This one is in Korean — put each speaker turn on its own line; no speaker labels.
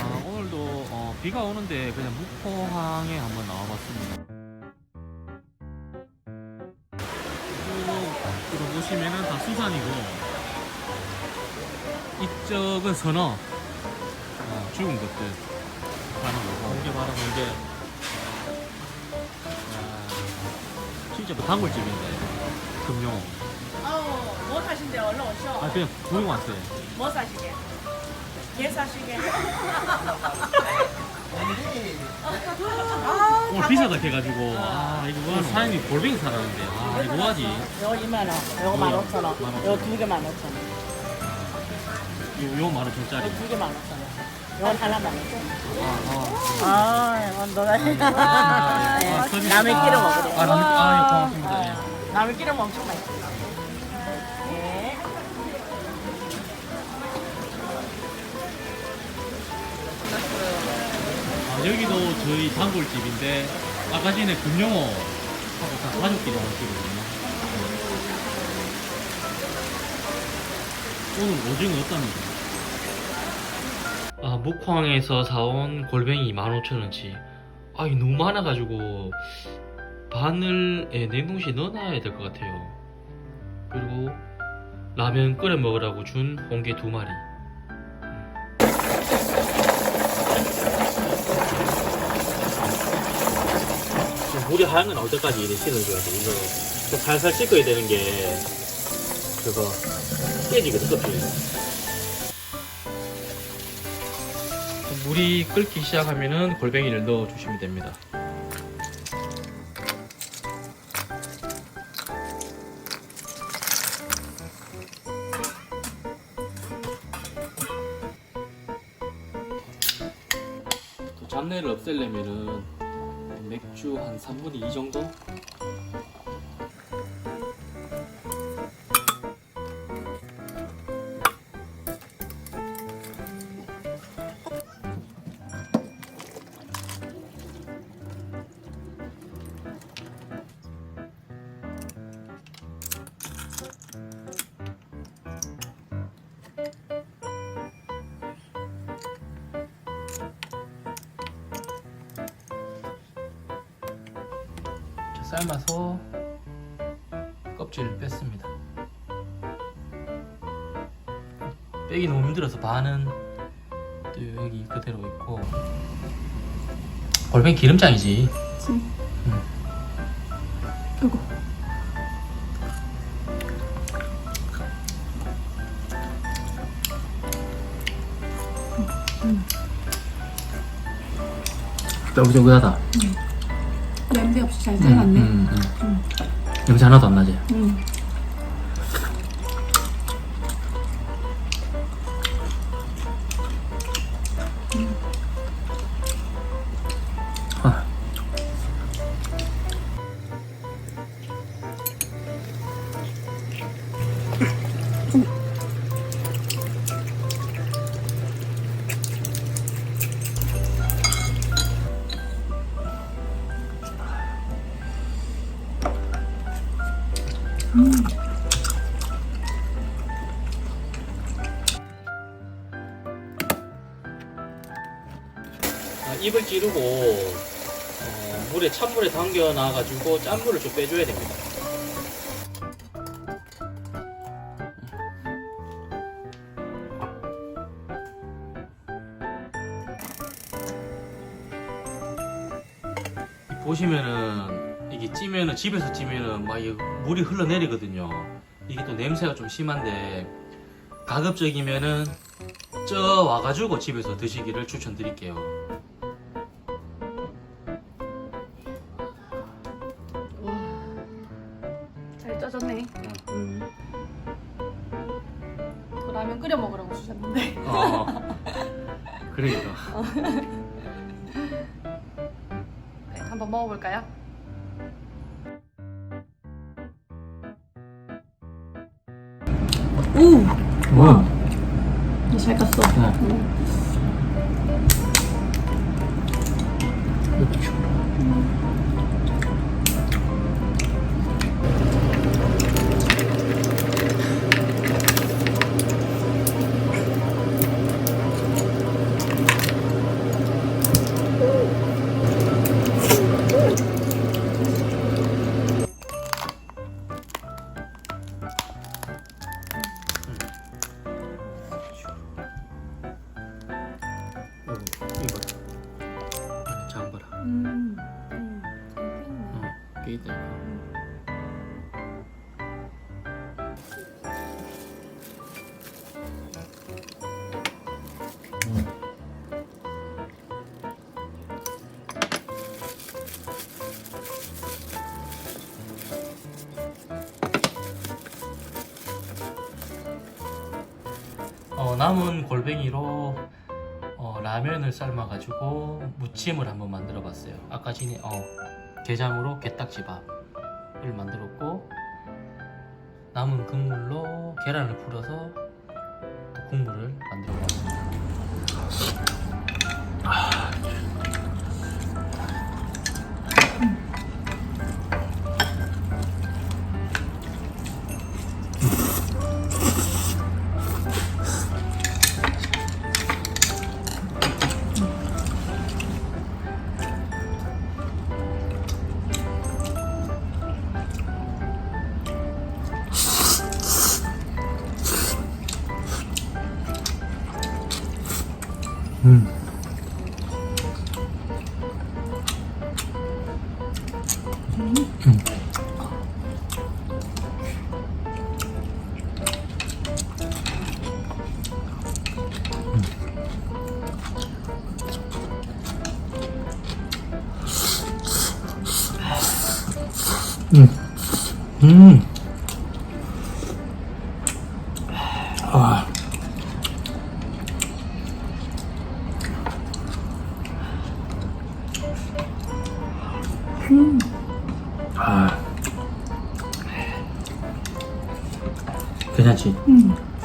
아, 오늘도 어, 비가 오는데 그냥 묵포항에 한번 나와봤습니다. 이쪽으로 보시면은 다 수산이고 이쪽은 선어. 어, 죽은 것들. 하는 거고. 이게 바로 이게 아, 진짜 뭐 단골집인데 금룡
아우 뭐 사신대 얼른 오셔.
아 그냥 구경 왔어요.
뭐 사시게? 예 사시게. 아,
오늘 비싸다 해가지고 아 이거 뭐하노 사장님이 골뱅이 사라는데 아 이거 뭐하지
요거 2만 원, 요거 15,000원, 요거 두개 15,000원,
요, 요 만원짜리
요거 두개 15,000원. 요건 하나 15,000원.
아,
아, 이건 너가
아,
네,
서비스.
남의 끼를 먹으래.
아, 남의 끼- 아, 예, 고맙습니다. 예.
남의 끼를 먹으면 엄청 맛있어. 네.
아, 여기도 저희 단골집인데 아까 전에 금영어 하고 다 가족끼리 온 집이거든요 오늘 오징어 어답니다 아 목황에서 사온 골뱅이 15,000원치. 아 이거 너무 많아가지고 반을 예, 냉동실에 넣어놔야 될 것 같아요. 그리고 라면 끓여 먹으라고 준 홍게 두 마리. 좀 물이 하얀 거 나올 때까지 이렇게 씻어줘야 돼. 이거 좀 살살 씻어야 되는 게 그거 깨지거든 껍질 물이 끓기 시작하면은 골뱅이를 넣어 주시면 됩니다. 또 잡내를 없애려면은 맥주 한 3분의 2 정도? 삶아서 껍질을 뺐습니다. 빼기 너무 힘들어서 반은 또 여기 그대로 있고 골뱅이 기름장이지. 응. 쫄깃쫄깃하다.
냄 잘 잘랐네.
음, 음, 음. 냄새 하나도 안 나지? 아, 입을 찌르고 어, 물에 찬물에 담겨 놔가지고 짠물을 좀 빼줘야 됩니다. 보시면은 이게 찌면은 집에서 찌면은 막 물이 흘러내리거든요. 이게 또 냄새가 좀 심한데 가급적이면은 쪄 와가지고 집에서 드시기를 추천드릴게요.
잘 쪄졌네. 음. 그 라면 끓여 먹으라고 주셨는데.
어. 그러니까.
네, 한번 먹어볼까요? 오!
뭐?
잘 깠어.
어.
음. 꽤
있다. 어, 남은 골뱅이로 어, 라면을 삶아가지고 무침을 한번 만들어봤어요. 아까 전에 어, 게장으로 게딱지밥을 만들었고 남은 국물로 계란을 풀어서 또 국물을 음. 음. 음. 아. 괜찮지?
음.
아.